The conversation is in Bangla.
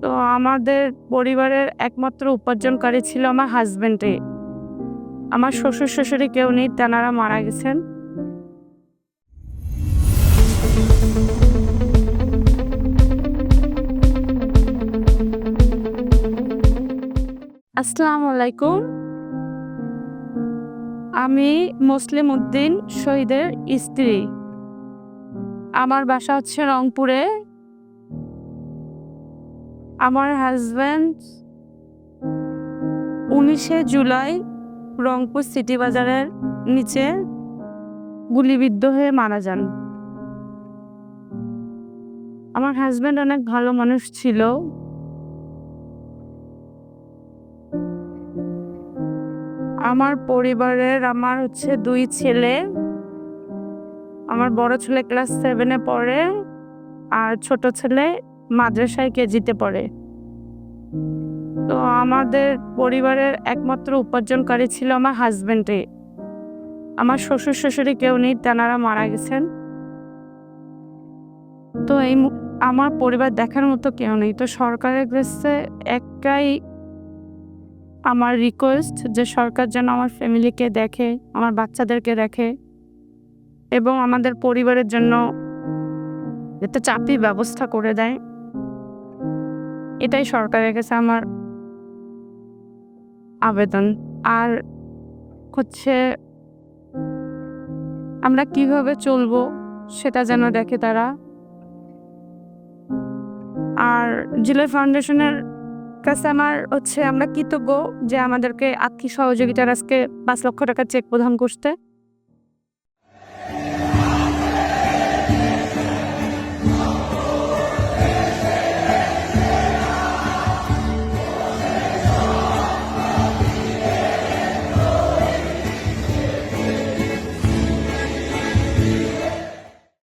তো আমাদের পরিবারের একমাত্র উপার্জনকারী ছিল আমার হাজবেন্ডে আমার শ্বশুর শাশুড়ি কেউ নেই, তেনারা মারা গেছেন। আসসালামু আলাইকুম। আমি মুসলিম উদ্দিন শহীদের স্ত্রী। আমার বাসা হচ্ছে রংপুরে। আমার হাজব্যান্ড উনিশে জুলাই রংপুর সিটি বাজারের নিচে গুলিবিদ্ধ হয়ে মারা যান। আমার হাজব্যান্ড অনেক ভালো মানুষ ছিল। আমার পরিবারের আমার হচ্ছে দুই ছেলে। আমার বড় ছেলে ক্লাস সেভেনে পড়ে আর ছোট ছেলে মাদ্রাসায় কেজিতে পড়ে। তো আমাদের পরিবারের একমাত্র উপার্জনকারী ছিল আমার হাজবেন্ডে। আমার শ্বশুর শাশুড়ি কেউ নেই, তেনারা মারা গেছেন। তো এই আমার পরিবার দেখার মতো কেউ নেই। তো সরকারের কাছে একটাই আমার রিকোয়েস্ট যে সরকার যেন আমার ফ্যামিলিকে দেখে, আমার বাচ্চাদেরকে দেখে এবং আমাদের পরিবারের জন্য একটা চাকরির ব্যবস্থা করে দেয়। এটাই সরকারের কাছে আমার আবেদন। আর হচ্ছে আমরা কীভাবে চলবো সেটা যেন দেখে তারা। আর জিলে ফাউন্ডেশনের কাছে আমার হচ্ছে আমরা কৃতজ্ঞ যে আমাদেরকে আর্থিক সহযোগিতার আজকে পাঁচ লক্ষ টাকার চেক প্রদান করতে